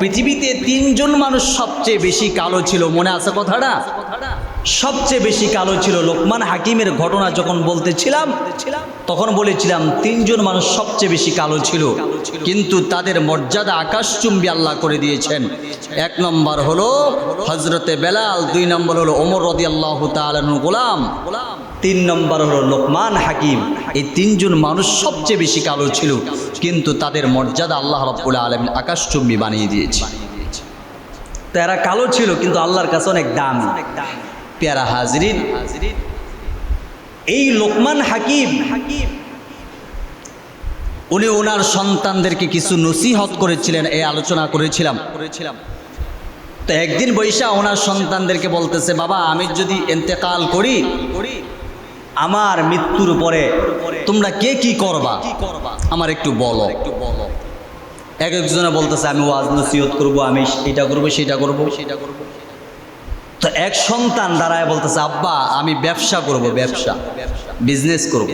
পৃথিবীতে তিনজন মানুষ সবচেয়ে বেশি কালো ছিল, মনে আছে কথাটা? সবচেয়ে বেশি কালো ছিল লোকমান হাকিমের ঘটনা যখন বলতেছিলাম, তখন বলেছিলাম তিনজন মানুষ সবচেয়ে বেশি কালো ছিল, কিন্তু তাদের মর্যাদা আকাশচুম্বী আল্লাহ করে দিয়েছেন। এক নম্বর হলো হজরতে বেলাল, দুই নম্বর হলো ওমর রদি আল্লাহ তালন গোলাম। তিন নম্বর হলো লোকমান হাকিম। এই তিনজন মানুষ সবচেয়ে বেশি কালো ছিল, কিন্তু তাদের মর্যাদা আল্লাহ রব্বুল আলম আকাশচুম্বী বানিয়ে দিয়েছে। তো এরা কালো ছিল, কিন্তু আল্লাহর কাছে অনেক দাম। পেয়ারা হাজরিন, এই লোকমান হাকিম, উনি ওনার সন্তানদেরকে কিছু নসিহত করেছিলেন এই আলোচনা করেছিলাম। করেছিলাম তো একদিন বৈশা ওনার সন্তানদেরকে বলতেছে, বাবা, আমি যদি এন্তেকাল করি আমার মৃত্যুর পরে তোমরা কে কি করবা? আমার একটু বলো। একটু বলো। এক একজনে বলতেছে আমি ওয়াজ নসিহত করব আমি এটা করব সেটা করব। সেটা করব তো এক সন্তান দাঁড়ায় বলতেছে আব্বা আমি ব্যবসা করব ব্যবসা বিজনেস করব।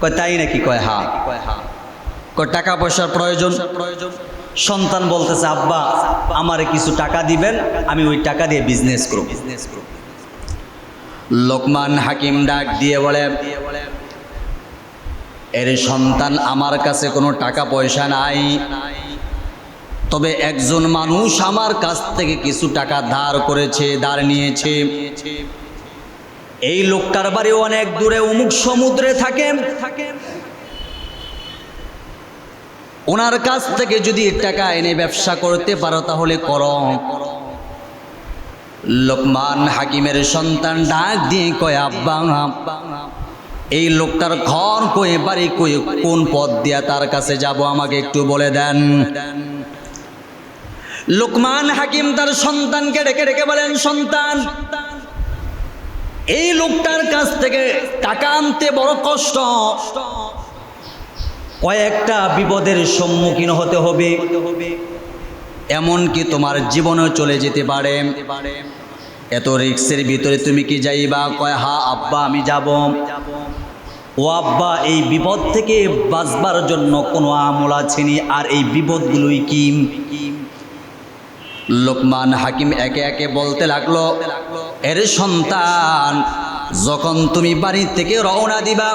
কয় তাই নাকি কয় হা? কয় টাকা পয়সার প্রয়োজন? প্রয়োজন। সন্তান বলতেছে আব্বা আমারে কিছু টাকা দিবেন আমি ওই টাকা দিয়ে বিজনেস করব। বিজনেস করব। লোকমান হাকিম ডাক দিয়ে বলে, এর সন্তান আমার কাছে কোনো টাকা পয়সা নাই। তবে একজন মানুষ আমার কাছ থেকে কিছু টাকা ধার করেছে, ধার নিয়েছে। এই লোকটার বাড়ি অনেক দূরে, অমুক সমুদ্রে থাকে। ওনার কাছ থেকে যদি টাকা এনে ব্যবসা করতে পারো তাহলে করো। লোকমান হাকিমের সন্তান ডাক দিয়ে কয়, আব্বা, এই লোকটার ঘর কয়ে, বাড়ি কয়ে কোন পথ দিয়া তার কাছে যাব আমাকে একটু বলে দেন? লোকমান হাকিম তার সন্তানকে ডেকে ডেকে বলেন, সন্তান, এই লোকটার কাছ থেকে টাকা আনতে বড় কষ্ট। কয়েকটা বিপদের সম্মুখীন হতে হবে। এমনকি তোমার জীবনেও চলে যেতে পারে। এত রিক্সের ভিতরে তুমি কি যাইবা? কয়, হা, আব্বা, আমি যাব। ও আব্বা, এই বিপদ থেকে বাঁচবার জন্য কোনো আমল আছেনি আর এই বিপদগুলোই কি? লোকমান হাকিম একে একে বলতে লাগল, এর সন্তান, যখন তুমি বাড়ি থেকে রওনা দিবা,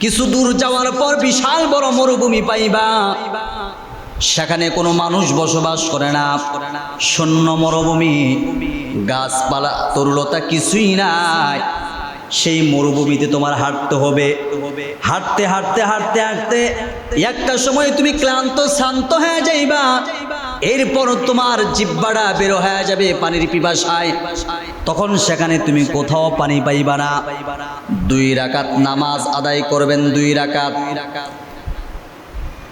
কিছু দূর যাওয়ার পর বিশাল বড় মরুভূমি পাইবা। সেখানে কোনো মানুষ বসবাস করে না। শূন্য মরুভূমি, গাছপালা, তরুলতা কিছুই নাই। সেই মরুভূমিতে তোমার হাঁটতে হবে। হাঁটতে হাঁটতে হাঁটতে হাঁটতে একটা সময় তুমি ক্লান্ত, শান্ত হয়ে যাইবা। এরপর তোমার জিব্বাটা বেরো হয়ে যাবে পানির পিপাসায়। তখন সেখানে তুমি কোথাও পানি পাইবা না। দুই রাকাত নামাজ আদায় করবেন দুই রাকাত।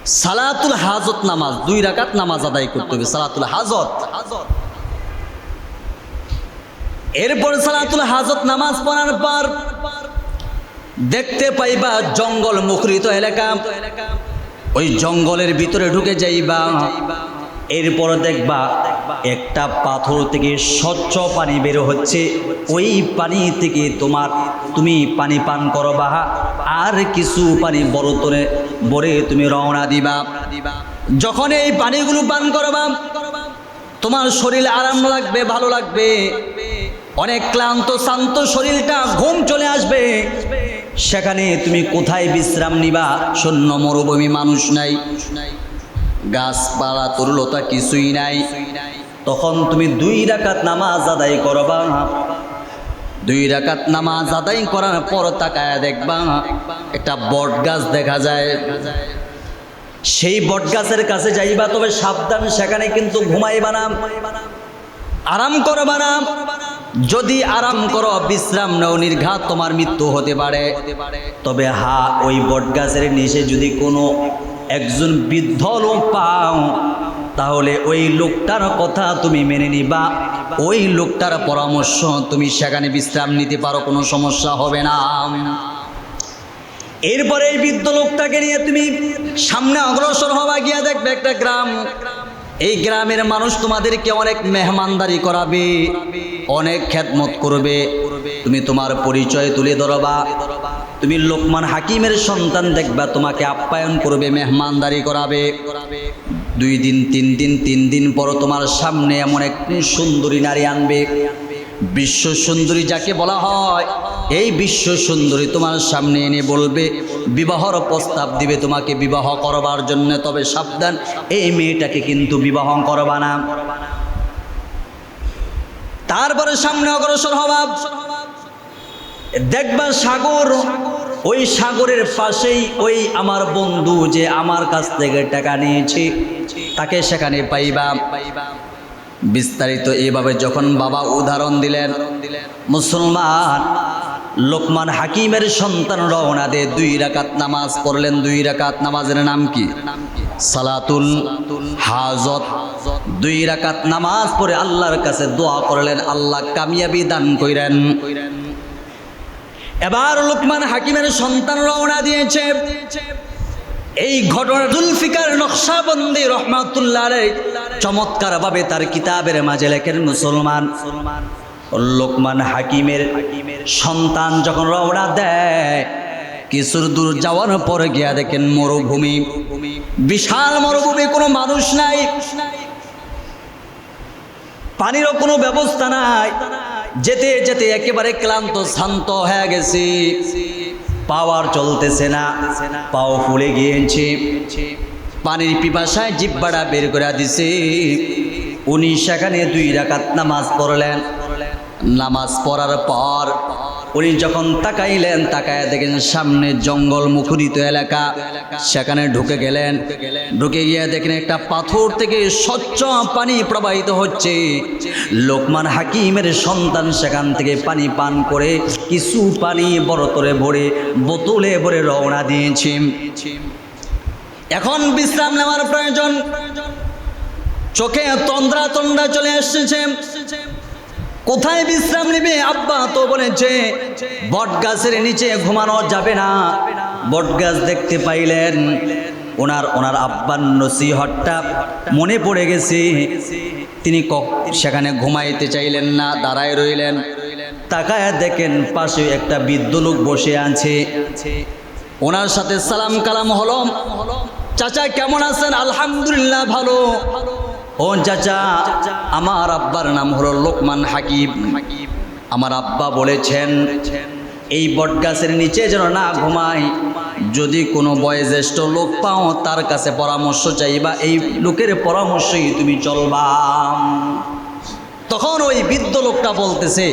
সালাতুল হাজত নামাজ, দুই রাকাত নামাজ আদায় করতে হবে। সালাতুল হাজত। এরপর সালাতুল হাজত নামাজ পড়ার পর দেখতে পাইবা জঙ্গল মুখরিত এলাকা। ওই জঙ্গলের ভিতরে ঢুকে যাইবা। এরপর দেখবা একটা পাথর থেকে স্বচ্ছ পানি বের হচ্ছে। ওই পানি থেকে তোমার তুমি পানি পান করবা আর কিছু পানি বরতনে বরে তুমি রওনা দিবা। যখন এই পানিগুলো পান করবা, তোমার শরীর আরাম লাগবে, ভালো লাগবে। অনেক ক্লান্ত, শান্ত শরীরটা, ঘুম চলে আসবে। সেখানে তুমি কোথায় বিশ্রাম নিবা? শূন্য মরুভূমি মানুষ নাই। গাছপালা তরুলতা কিছুই নাই। তখন তুমি দুই রাকাত নামাজ আদায় করবা। দুই রাকাত নামাজ আদায় করার পর তাকায় দেখবা, একটা বট গাছ দেখা যায়। সেই বট গাছের কাছে যাইবা, তবে সাবধান, সেখানে কিন্তু ঘুমাইবা না। আরাম করবা না। যদি আরাম করো, বিশ্রাম নাও, নির্ঘাত তোমার মৃত্যু হতে পারে। তবে হা, ওই বট গাছের নিচে যদি কোনো একজন বৃদ্ধ লোক পাও, তাহলে ওই লোকটার কথা তুমি মেনে নিবা। ওই লোকটার পরামর্শ তুমি সেখানে বিশ্রাম নিতে পারো, কোনো সমস্যা হবে না। এরপরে এই বৃদ্ধ লোকটাকে নিয়ে তুমি সামনে অগ্রসর হওয়া গিয়া দেখবে একটা গ্রাম। এই গ্রামের মানুষ তোমাদেরকে অনেক মেহমানদারি করাবে, অনেক খ্যাতমত করবে। তুমি তোমার পরিচয় তুলে ধরবা। তুমি লোকমান হাকিমের সন্তান দেখবা, তোমাকে আপ্যায়ন করবে, মেহমানদারি করাবে। দুই দিন, তিন দিন তিন দিন পর তোমার সামনে এমন একটি সুন্দরী নারী আনবে। বিশ্ব সুন্দরী যাকে বলা হয়, এই বিশ্ব সুন্দরী তোমার সামনে এনে বলবে, বিবাহর প্রস্তাব দিবে তোমাকে বিবাহ করবার জন্য, তবে সাবধান, এই মেয়েটাকে কিন্তু বিবাহ করবা না। তারপরে সামনে অগ্রসর হবা। দেখবা সাগর ওই সাগরের পাশেই ওই আমার বন্ধু যে আমার কাছ থেকে টাকা নিয়েছে, তাকে সেখানে পাইবা। বিস্তারিত এইভাবে যখন বাবা উদাহরণ দিলেন, মুসলমান লোকমান হাকিমের সন্তান রওনা দে দুই রাকাত নামাজ পড়লেন। দুই রাকাত নামাজের নাম কি? সালাতুল হাজত। দুই রাকাত নামাজ পড়ে আল্লাহর কাছে দোয়া করলেন। আল্লাহ কামিয়াবি দান কইরেন। এবার লোকমান হাকিমের সন্তান রওনা দিয়েছে। এই ঘটনা জুলফিকার নকশাবন্দি রহমাতুল্লাহ চমৎকার ভাবে তার কিতাবের মাঝে লেখেন, মুসলমান লোকমান হাকিমের সন্তান যখন রওনা দেয় কিছুর দূর যাওয়ার পরে গিয়া দেখেন মরুভূমি। বিশাল মরুভূমি, কোনো মানুষ নাই। পানিরও কোনো ব্যবস্থা নাই। যেতে যেতে একেবারে ক্লান্ত, শান্ত হয়ে গেছি। পাওয়ার চলতেছে না। পাও ফুলে গিয়েছে। পানির পিপাসায় জিব্বাটা বের করে দিছে। উনি সেখানে দুই রাকাত নামাজ পড়লেন। নামাজ পড়ার পর উনি যখন তাকাইলেন, তাকায় দেখেন সামনে জঙ্গল মুখরিত এলাকা। সেখানে ঢুকে গেলেন। ঢুকে গিয়ে দেখেন একটা পাথর থেকে স্বচ্ছ পানি প্রবাহিত হচ্ছে। লোকমান হাকিমের সন্তান সেখান থেকে পানি পান করে কিছু পানি বরতরে ভরে বোতলে ভরে রওনা দিয়েছি। এখন বিশ্রাম নেওয়ার প্রয়োজন। চোখে তন্দ্রা তন্দ্রা চলে এসেছে। কোথায় বিশ্রাম নিবে? আব্বা তো বলেছে, বট গাছের নিচে ঘুমানো যাবে না। বট গাছ দেখতে পাইলেন, ওনার ওনার আব্বার নসিহতটা মনে পড়ে গেছে। তিনি সেখানে ঘুমাইতে চাইলেন না, দাঁড়ায় রইলেন। তাকায় দেখেন পাশে একটা বৃদ্ধ লোক বসে আছে। ওনার সাথে সালাম কালাম হলম চাচা কেমন আছেন? আলহামদুলিল্লাহ ভালো। ও চাচা, আমার আব্বার নাম হলো লোকমান হাকিম। আমার আব্বা বলেছেন, এই বটগাছের নিচে যেন না ঘুমাই, যদি কোনো বয়োজ্যেষ্ঠ লোক পাও, তার কাছে পরামর্শ চাইবা, এই লোকের পরামর্শই তুমি চলবা। তখন ওই বৃদ্ধ লোকটা বলতেছে,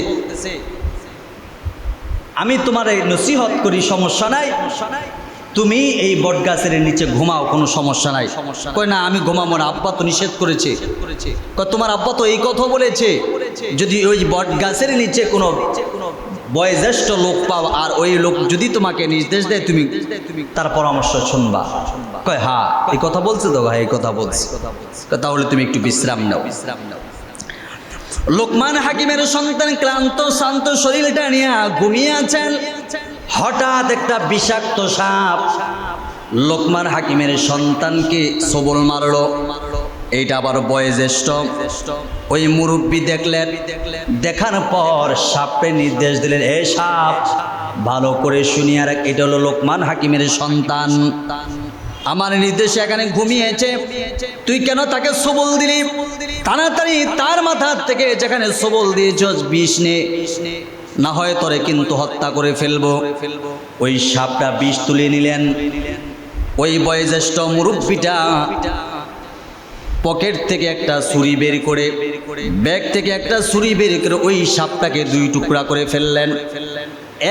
আমি তোমার এই নসিহত করি, সমস্যা নাই। তুমি এই বট গাছের নিচে ঘুমাও কোনো সমস্যা নাই। কয় না আমি ঘুমাবো না আব্বা তো নিষেধ করেছে। কয় তোমার আব্বা তো এই কথা বলেছে। যদি ওই বট গাছের নিচে কোনো বয়োজ্যেষ্ঠ লোক পাও আর ওই লোক যদি তোমাকে নির্দেশ দেয় তুমি তার পরামর্শ শুনবা। কয় হ্যাঁ এই কথা বলছে তো? ভাই এই কথা বলছে। কয়, তাহলে তুমি একটু বিশ্রাম নাও। বিশ্রাম নাও। লোকমান হাকিমের সন্তান ক্লান্ত শান্ত শরীরটা নিয়ে ঘুমিয়ে আছেন। হঠাৎ একটা বিষাক্ত সাপ লোকমান হাকিমের সন্তানকে সবল মারলো। এইটা আবার বয়োজ্যেষ্ঠ। ওই মুরব্বী দেখলেন। দেখার পর সাপে নির্দেশ দিলেন, এ সাপ, ভালো করে শুনিয়ে রাখ, এটা হলো লোকমান হাকিমের সন্তান। আমার নির্দেশে এখানে ঘুমিয়েছে। তুই কেন তাকে সবল দিলি? তাড়াতাড়ি তার মাথার থেকে যেখানে সবল দিয়েছ, বিষ নে। না হয় তরে কিন্তু হত্যা করে ফেলব। ওই সাপটা বিষ তুলে নিলেন। ওই বয়োজ্যেষ্ঠ মুরব্বীটা পকেট থেকে একটা ছুরি বের করে, ব্যাগ থেকে একটা ছুরি বের করে ওই সাপটাকে দুই টুকরা করে ফেললেন।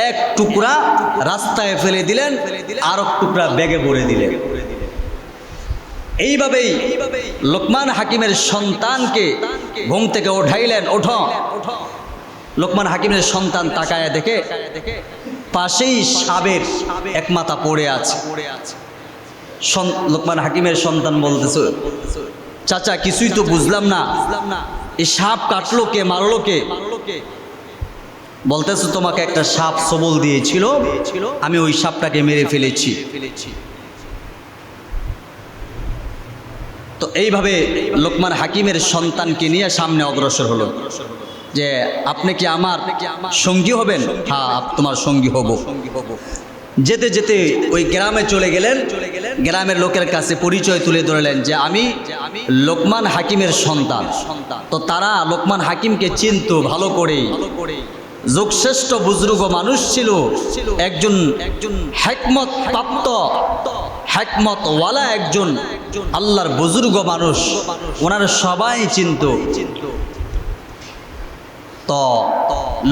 এক টুকরা রাস্তায় ফেলে দিলেন, আর এক টুকরা ব্যাগে ভরে দিলেন। এইভাবেই লোকমান হাকিমের সন্তানকে ঘুম থেকে ওঠাইলেন ওঠো। লোকমান হাকিমের সন্তান তাকায় দেখে পাশেই সাবের এক মাথা পড়ে আছে। লোকমান হাকিমের সন্তান বলতেছে, চাচা, কিছুই তো বুঝলাম না। এই সাপ কাটলো কে, মারলো কে? বলতেছো, তোমাকে একটা সাপ সবল দিয়েছিল, আমি ওই সাপটাকে মেরে ফেলেছি। তো এইভাবে লোকমান হাকিমের সন্তানকে নিয়ে সামনে অগ্রসর হলো। যে আপনি কি আমার সঙ্গী হবেন? হ্যাঁ তোমার সঙ্গী হব। যেতে যেতে ওই গ্রামে চলে গেলেন। গ্রামের লোকের কাছে পরিচয় তুলে ধরলেন যে আমি লোকমান হাকিমের সন্তান। তো তারা লোকমান হাকিমকে চিনত, ভালো করেই যোগশ্রেষ্ঠ বুজরুগ মানুষ ছিল। একজন একজন হ্যাকমত প্রাপ্ত হ্যাকমত ওয়ালা একজন আল্লাহর বুজুর্গ মানুষ। ওনার সবাই চিন্ত। তো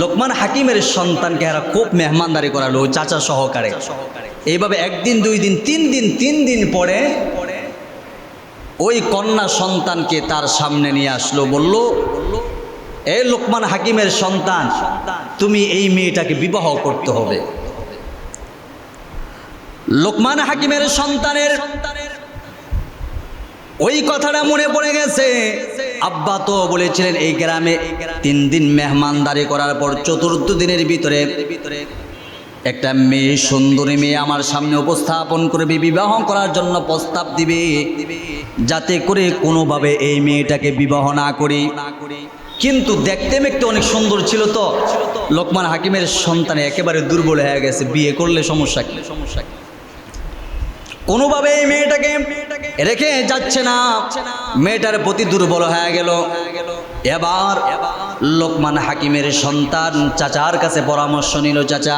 লোকমান হাকিমের সন্তানকে এরা খুব মেহমানদারি করালো চাচা সহকারে। এইভাবে একদিন দুই দিন তিন দিন তিন দিন পরে ওই কন্যা সন্তানকে তার সামনে নিয়ে আসলো বলল এ লোকমান হাকিমের সন্তান তুমি এই মেয়েটাকে বিবাহ করতে হবে। লোকমান হাকিমের সন্তানের সন্তানের ওই কথাটা মনে পড়ে গেছে। আব্বা তো বলেছিলেন, এই গ্রামে তিন দিন মেহমানদারি করার পর চতুর্থ দিনের ভিতরে একটা মেয়ে, সুন্দরী মেয়ে আমার সামনে উপস্থাপন করবে, বিবাহ করার জন্য প্রস্তাব দিবে। যাতে করে কোনোভাবে এই মেয়েটাকে বিবাহ না করি। কিন্তু দেখতে মেকতে অনেক সুন্দর ছিল তো। লোকমান হাকিমের সন্তানে একেবারে দুর্বল হয়ে গেছে, বিয়ে করলে সমস্যা কি সমস্যা কি? কোনোভাবে এই মেয়েটাকে রেখে যাচ্ছে না। মেয়েটার প্রতি দুর্বল হয়ে গেল। এবার লোকমান হাকিমের সন্তান চাচার কাছে পরামর্শ নিল, চাচা,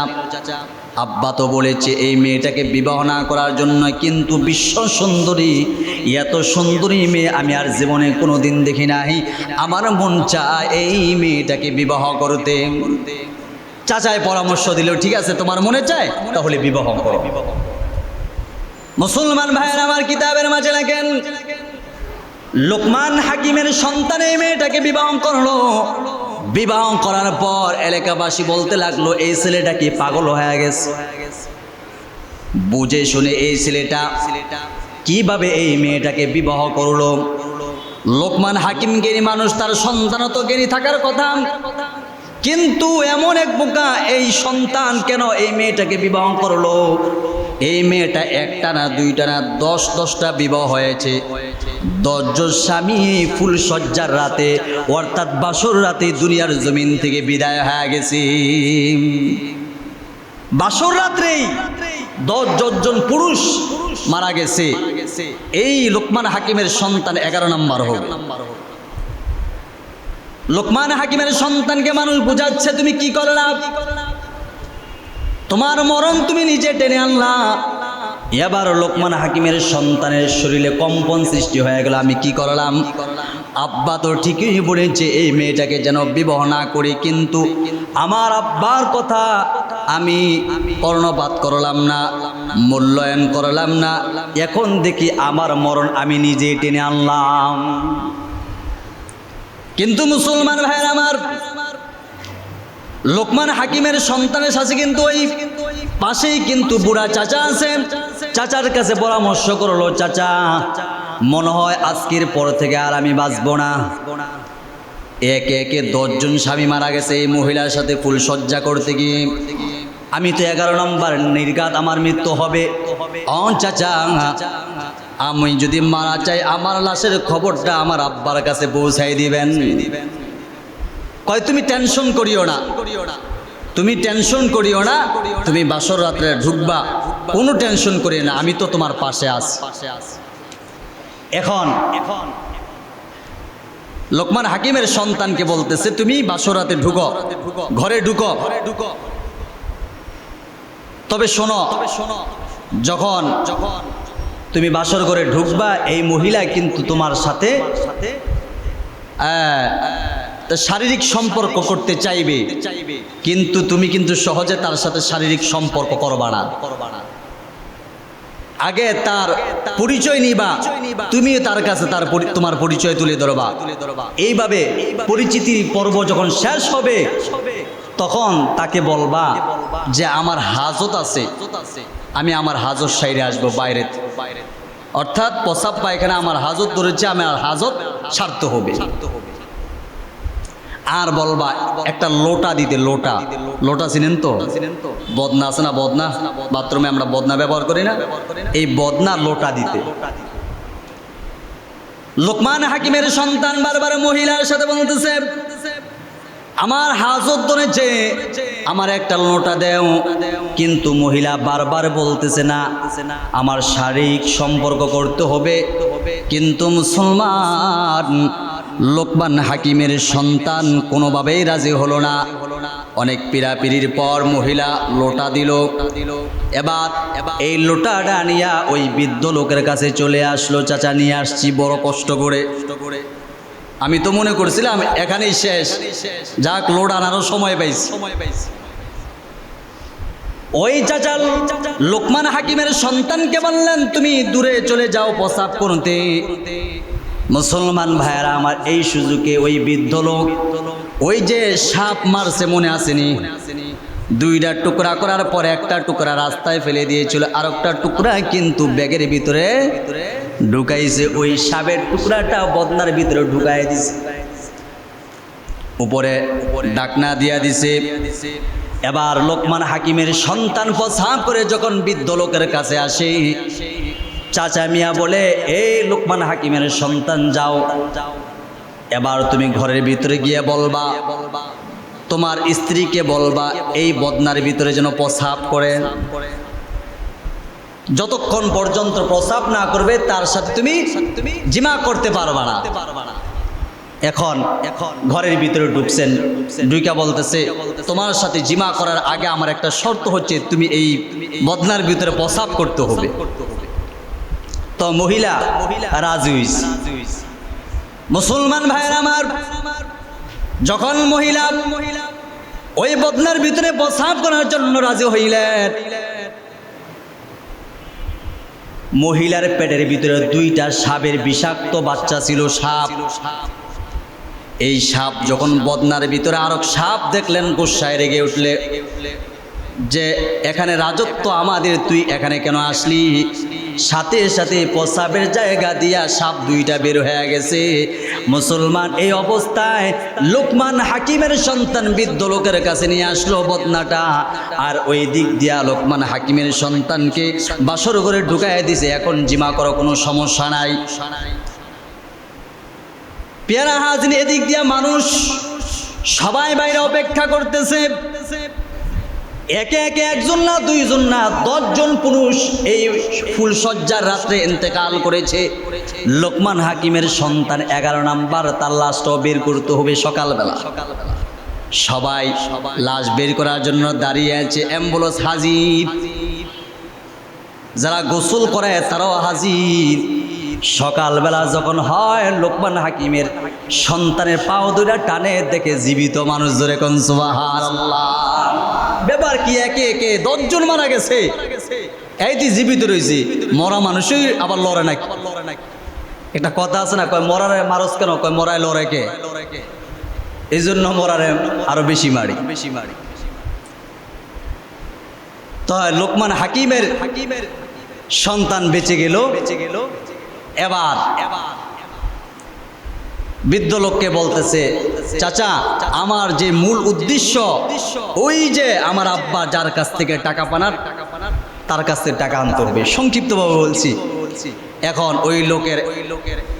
আব্বা তো বলেছে এই মেয়েটাকে বিবাহ না করার জন্য কিন্তু বিশ্ব সুন্দরী, এত সুন্দরী মেয়ে আমি আর জীবনে কোনো দিন দেখি নাই। আমার মন চায় এই মেয়েটাকে বিবাহ করতে। চাচায় পরামর্শ দিল, ঠিক আছে, তোমার মনে চায়? তাহলে বিবাহ করো। মুসলমান ভাইয়ের আমার লেখেন লোকমান হাকিমের সন্তান এই মেয়েটাকে বিবাহ করল। বিবাহ করার পর এলাকাবাসী বলতে লাগল, এই ছেলেটা কি পাগল হয়ে গেছে? বুঝে শুনে এই ছেলেটা কীভাবে এই মেয়েটাকে বিবাহ করল? লোকমান হাকিম জ্ঞানী মানুষ, তার সন্তান তো জ্ঞানী থাকার কথা। কিন্তু এমন এক বোকা এই সন্তান কেন এই মেয়েটাকে বিবাহ করল? এই মেয়েটা একটা না দুইটা না দশ দশটা বিবাহ হয়েছে। দশজন স্বামী ফুল সজ্জার রাতে, অর্থাৎ বাসর রাতে দুনিয়ার জমিন থেকে বিদায় হয়ে গেছে। বাসর রাত্রেই দশ জন পুরুষ মারা গেছে। এই লোকমান হাকিমের সন্তান এগারো নম্বর হবে লোকমান হাকিমের সন্তানকে মানুষ বুঝাচ্ছে, তুমি কি করলা তোমার মরণ তুমি নিজে টেনে আনলা। এবার লোকমান হাকিমের সন্তানের শরীরে কম্পন সৃষ্টি হয়ে গেল, আমি কি করলাম? আব্বা তো ঠিকই বলেছে, এই মেয়েটাকে যেন বিবাহ না করি, কিন্তু আমার আব্বার কথা আমি কর্ণপাত করলাম না, মূল্যায়ন করলাম না। এখন দেখি আমার মরণ আমি নিজেই টেনে আনলাম। কিন্তু মুসলমান ভাইয়ের আমার লোকমান হাকিমের সন্তানের সাথে কিন্তু ওই পাশেই কিন্তু বুড়া চাচা আছেন চাচার কাছে পরামর্শ করল, চাচা, মনে হয় আজকের পর থেকে আর আমি বাঁচবো না। একে একে দশজন স্বামী মারা গেছে, এই মহিলার সাথে ফুল সজ্জা করতে গিয়ে। আমি তো এগারো নম্বর, নির্ঘাত আমার মৃত্যু হবে। চাচা, আমি যদি মারা চাই আমার লাশের খবরটা আমার আব্বার কাছে পৌঁছাই দিবেন। কয় তুমি টেনশন করিও না। তুমি টেনশন করিও না তুমি বাসর রাত্রে ঢুকবা কোনো টেনশন করিও না আমি তো তোমার পাশে আছি। এখন এখন লোকমান হাকিমের সন্তানকে বলতেছে তুমি বাসরাতে ঢুকো ঘরে ঢুকো। তবে শোনো যখন যখন তুমি বাসর ঘরে ঢুকবা এই মহিলা কিন্তু তোমার সাথে আহ, তা শারীরিক সম্পর্ক করতে চাইবে, কিন্তু তুমি কিন্তু সহজে তার সাথে শারীরিক সম্পর্ক করবা না। আগে তার পরিচয় নিবা তুমি তার কাছে তার তোমার পরিচয় তুলে ধরবা। এইভাবে পরিচিতি পর্ব যখন শেষ হবে, তখন তাকে বলবা যে আমার হাজত আছে, আমি আমার হাজত সাইডে আসব বাইরে। অর্থাৎ প্রসাব পায়খানা আমার হাজত ধরেছে, আমার হাজত সারতে হবে। আর বলবা, একটা লোটা দিতে, লোটা। লোটা চিনেন তো? বদনা আছে না বদনা? বাথরুমে আমরা বদনা ব্যবহার করি না? এই বদনা লোটা দিতে। লোকমান হাকিমের সন্তান বারবার মহিলার সাথে বলতেছে, আমার হাজত ধরেছে আমার একটা লোটা দেও, কিন্তু মহিলা বারবার বলতেছে না, আমার শারীরিক সম্পর্ক করতে হবে, কিন্তু মুসলমান লোকমান হাকিমের সন্তান কোনোভাবেই রাজি হলো না। অনেক পিড়াপিড়ির পর মহিলা লোটা দিল। এবার এই লোটাটা নিয়ে ওই বৃদ্ধ লোকের কাছে চলে আসলো, চাচা, নিয়ে আসছি, বড় কষ্ট করে। আমি তো মনে করছিলাম, এখানেই শেষ। যাক, লোড আনারও সময় পাইছি। ওই চাচাল লোকমান হাকিমের সন্তানকে বললেন, তুমি দূরে চলে যাও, প্রসাব করতে। মুসলমান ভাইয়ারা, আমার এই সুযোগে ওই বৃদ্ধ লোক, ওই যে সাপ মারছে মনে আসেনি, দুইটা টুকরা করার পরে একটা টুকরা রাস্তায় ফেলে দিয়েছিল আর একটা টুকরা কিন্তু ব্যাগের ভিতরে ঢুকাইছে, ওই সাপের টুকরাটা বদনার ভিতরে ঢুকাই দিছে। উপরে ডাকনা দিয়া দিছে। এবার লোকমান হাকিমের সন্তান পছাপ করে যখন বৃদ্ধ লোকের কাছে আসে চাচা মিয়া বলে এই লোকমান হাকিমের সন্তান যাও। এবার তুমি ঘরের ভিতরে গিয়ে বলবা, তোমার স্ত্রীকে বলবা, এই বদনার ভিতরে যেন প্রসাব করে। যতক্ষণ পর্যন্ত প্রসাব না করবে, তার সাথে তুমি জিমা করতে পারবা না। এখন এখন ঘরের ভিতরে ঢুকছেন। ঢুকা বলতেছে, তোমার সাথে জিমা করার আগে আমার একটা শর্ত হচ্ছে, তুমি এই বদনার ভিতরে প্রসাব করতে হবে। তো মহিলা রাজি হইছে। মুসলমান ভাইয়ের আমার, যখন মহিলা ওই বদনার ভিতরে প্রসাব করার জন্য রাজি হইলেন, মহিলার পেটের ভিতরে দুইটা সাপের বিষাক্ত বাচ্চা ছিল সাপ এই সাপ যখন বদনার ভিতরে আরও সাপ দেখলেন, গোসায় রেগে উঠলে যে, এখানে রাজত্ব আমাদের, তুই এখানে কেন আসলি সাথে সাথে প্রসাবের জায়গা দিয়া সাপ দুইটা বের হয়ে গেছে। মুসলমান এই অবস্থায় লোকমান হাকিমের সন্তান বৃদ্ধ লোকের কাছে নিয়ে আসলো বদনাটা। আর ওই দিক দিয়া লোকমান হাকিমের সন্তানকে বাসর করে ঢুকাই দিছে। এখন জিমা করো কোনো সমস্যা নাই। পেয়ারা হাজিন এদিক দিয়া মানুষ সবাই বাইরে অপেক্ষা করতেছে। একে একে একজন না, দুইজন না, দশজন পুরুষ এই ফুলসজ্জার রাত্রে ইন্তেকাল করেছে। লোকমান হাকিমের সন্তান এগারো নাম্বার, তার লাশটাও বের করতে হবে সকালবেলা। সবাই লাশ বের করার জন্য দাঁড়িয়ে আছে, অ্যাম্বুলেন্স হাজির। যারা গোসল করে তারাও হাজির। সকালবেলা যখন হয়, লোকমান হাকিমের সন্তানের পাও দুটা টানে দেখে জীবিত মানুষ ধরে কোন সুবাহার ব্যাপার কি একে একে দশজন মারা গেছে? এই তুই জীবিত রয়েছি, মরা মানুষই আবার লড়ে নাকি একটা কথা আছে না, কয় মরারে মারস কেন? কয় মরায় লড়ে কে? এই জন্য মরারে আরও বেশি মারি। বেশি মারি তো লোকমান হাকিমের হাকিমের সন্তান বেঁচে গেল। বেঁচে গেল এবার এবার বৃদ্ধ লোককে বলতেছে, চাচা, আমার যে মূল উদ্দেশ্য, ওই যে আমার আব্বা যার কাছ থেকে টাকা পানার, তার কাছ থেকে টাকা আনতে হবে। সংক্ষিপ্তভাবে বলছি। এখন ওই লোকের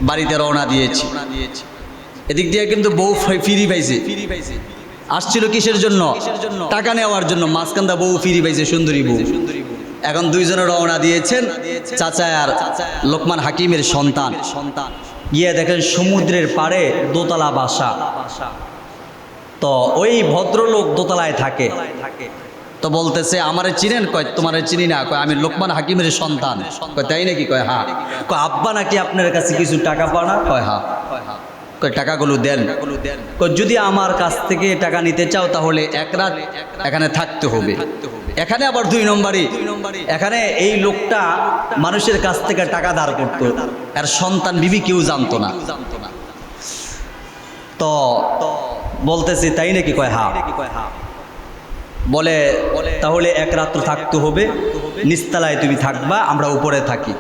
বাড়িতে রওনা দিয়েছি। এদিক দিয়ে কিন্তু বউ ফিরি পাইছে ফিরি পাইছে। আসছিল কিসের জন্য? টাকা নেওয়ার জন্য। মাঝখানটা বউ ফিরি পাইছে, সুন্দরী বউ। এখন দুইজনে রওনা দিয়েছেন চাচা আর লোকমান হাকিমের সন্তান সন্তান। গিয়ে দেখেন সমুদ্রের পাড়ে দোতলা বাসা। তো ওই ভদ্রলোক দোতলায় থাকে। তো বলতেছে, আমারে চিনেন? কয়, তোমারে চিনি না। কয়, আমি লোকমান হাকিমের সন্তান। কয়, তাই নাকি? কয় হ্যাঁ। কয়, আব্বা নাকি আপনার কাছে কিছু টাকা পানা? কয় হ্যাঁ। কয় টাকাগুলো দেন। যদি আমার কাছ থেকে টাকা নিতে চাও, তাহলে এক রাত এখানে থাকতে হবে। এখানে আবার দুই নম্বরই। এখানে এই লোকটা মানুষের কাছ থেকে টাকা ধার করতো। আর সন্তান বিবি কেউ জানতো না। তো, বলতেছি, তাই নাকি কয় হা বলে, তাহলে এক রাত্র থাকতে হবে, নিস্তালায় তুমি থাকবা, আমরা উপরে থাকি।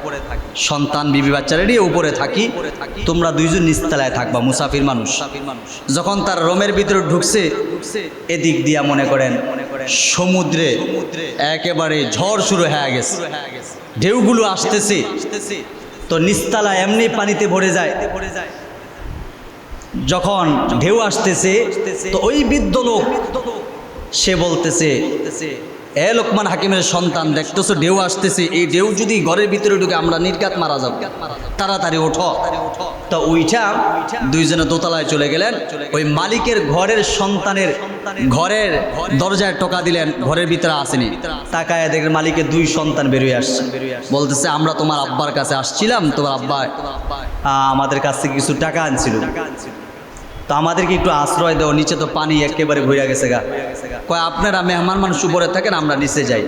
সন্তান বিবি বাচ্চারা উপরে থাকি, তোমরা দুইজন নিস্তালায় থাকবা, মুসাফির মানুষ। যখন তার রোমের ভিতরে ঢুকছে, এদিক দিয়া মনে করেন সমুদ্রে একেবারে ঝড় শুরু হয়ে গেছে। ঢেউগুলো আসতেছে, তো নিস্তালা এমনি পানিতে ভরে যায়। যখন ঢেউ আসতেছে, তো ওই বৃদ্ধ লোক সে বলতেছে, এ লোকমান হাকিমের সন্তান, দেখতেছো ঢেউ আসতেছে, এই ঢেউ যদি ঘরের ভিতরে ঢুকে আমরা নির্গাত মারা যাব। তাড়াতাড়ি ওঠো তো উইঠা দুইজনে দোতলায় চলে গেলেন। ওই মালিকের ঘরের সন্তানের ঘরের দরজায় টোকা দিলেন, ঘরের ভিতরে আসেনি। তাকায় দেখেন মালিকের দুই সন্তান বেরিয়ে আসছে। বলতেছে, আমরা তোমার আব্বার কাছে আসছিলাম, তোমার আব্বা আমাদের কাছ থেকে কিছু টাকা আনছিল। তো আমাদেরকে একটু আশ্রয় দেও, নিচে তো পানি একেবারে ঘুরে গেছে গা। কয়, আপনারা মেহমান মানুষ উপরে থাকেন, আমরা নিচে যাই।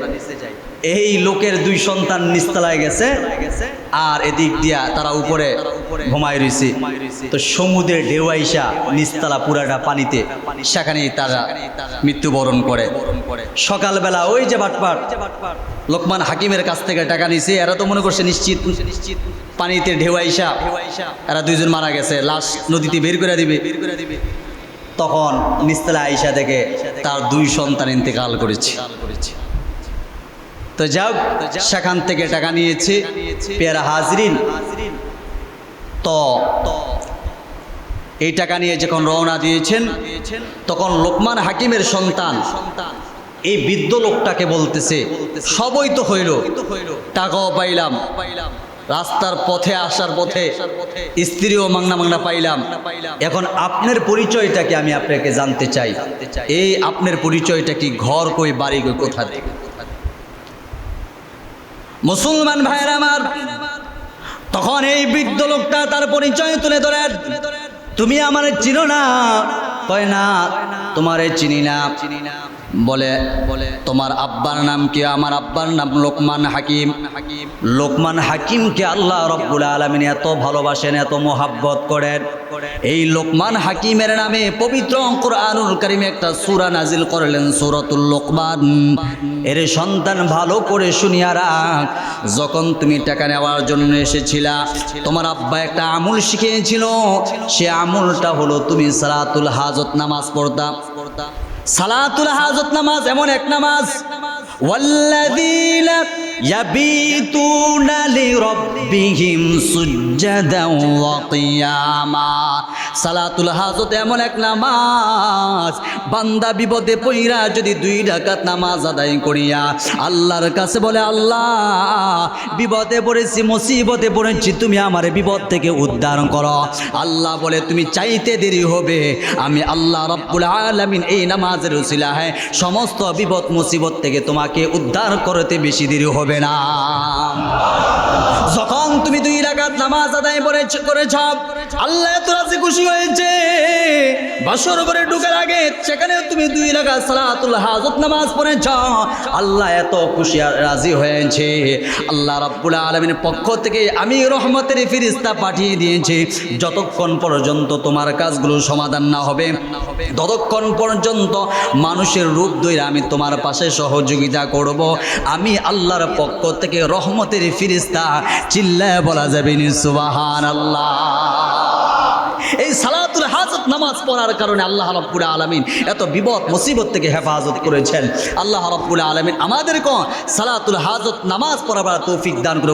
এই লোকের দুই সন্তান নিস্তলায় গেছে, আর এদিক দিয়া তারা উপরে ঘুমায় রয়েছে। তো সমুদ্রের ঢেউ আইসা নিচতলা পুরাটা পানিতে, সেখানেই তারা মৃত্যুবরণ করে। সকালবেলা ওই যে বাটপাট, লোকমান হাকিমের কাছ থেকে টাকা নিছে, এরা তো মনে করছে নিশ্চিত নিশ্চিত পানিতে ঢেউ আইসা এরা দুইজন মারা গেছে, লাশ নদীতে বের করে দিবে। তখন নিস্তলা আইসা থেকে তার দুই সন্তান ইন্তেকাল করেছে। তো যাও সেখান থেকে টাকা নিয়েছে, পেয়ারা হাজরিন। তো এই টাকা নিয়ে যখন রওনা দিয়েছেন, তখন লোকমান হাকিমের সন্তান, এই বৃদ্ধ লোকটাকে বলতেছে, সবই তো হইল, টাকাও পাইলাম, রাস্তার পথে আসার পথে স্ত্রীও মাংনা মাংনা পাইলাম। এখন আপনার পরিচয়টাকে আমি আপনাকে জানতে চাই? এই আপনার পরিচয়টা কি ঘর কই, বাড়ি কই কোথা থেকে মুসলমান ভাইয়ের আমার, তখন এই বৃদ্ধ লোকটা তার পরিচয় তুলে ধরেন তুমি আমার চিনো না? কয় না, তোমারে চিনি না চিনি না। বলে বলে, তোমার আব্বার নাম কি? আমার আব্বার নাম লোকমান হাকিম। হাকিম লোকমান হাকিমকে আল্লাহ রব্বুল আলমিন এত ভালোবাসেন, এত মোহাব্বত করেন। এই লোকমান হাকিমের নামে পবিত্র কোরআনুল কারিমে একটা সুরা নাজিল করলেন, সূরাতুল লোকমান। এর সন্তান ভালো করে শুনিয়া রাখ, যখন তুমি টাকা নেওয়ার জন্য এসেছিলা, তোমার আব্বা একটা আমুল শিখিয়েছিল, সে আমুলটা হলো তুমি সালাতুল হাজত নামাজ পড়তা। সালাতুল হাজত নামাজ এমন এক নামাজ। ওয়াল্লাযী يبيتون لربهم سجدا وقياما সালাতুল হাজত এমন এক নামাজ বান্দা বিপদে পইরা যদি দুই ডাকাত নামাজ আদায় করিয়া আল্লাহর কাছে বলে আল্লাহ বিপদে পড়েছি মুসিবতে পড়েছি তুমি আমার বিপদ থেকে উদ্ধার করো আল্লাহ বলে তুমি চাইতে দেরি হবে আমি আল্লাহ রব্বুল আলামিন এই নামাজের উসিলা হ্যাঁ সমস্ত বিপদ মুসিবত থেকে তোমাকে উদ্ধার করতে বেশি দেরি হবে না। যখন তুমি দুই রাকাত নামাজ আদায় করেছ করেছ, আল্লাহ এত রাজি খুশি হয়েছে। বাসর করে ঢুকার আগে সেখানে তুমি দুই রাকাত সালাতুল হাজত নামাজ পড়েছ। আল্লাহ এত খুশি রাজি হয়েছে। আল্লাহ রাব্বুল আলামিনের পক্ষ থেকে আমি রহমতের ফিরিস্তা পাঠিয়ে দিয়েছি। যতক্ষণ পর্যন্ত তোমার কাজগুলো সমাধান না হবে, ততক্ষণ পর্যন্ত মানুষের রূপ ধরে আমি তোমার পাশে সহযোগিতা করব। আমি আল্লাহর পক্ষ থেকে রহমতের ফিরিস্তা চিল্লায় বলা যাবে সুবাহান আল্লাহ এই সালাতুল হাজত নামাজ পড়ার কারণে আল্লাহ রব্বুল আলমিন এত বিপদ, মুসিবত থেকে হেফাজত করেছেন। আল্লাহ রব্বুল আলমিন আমাদেরকে সালাতুল হাজত নামাজ পড়াবার তৌফিক দান করে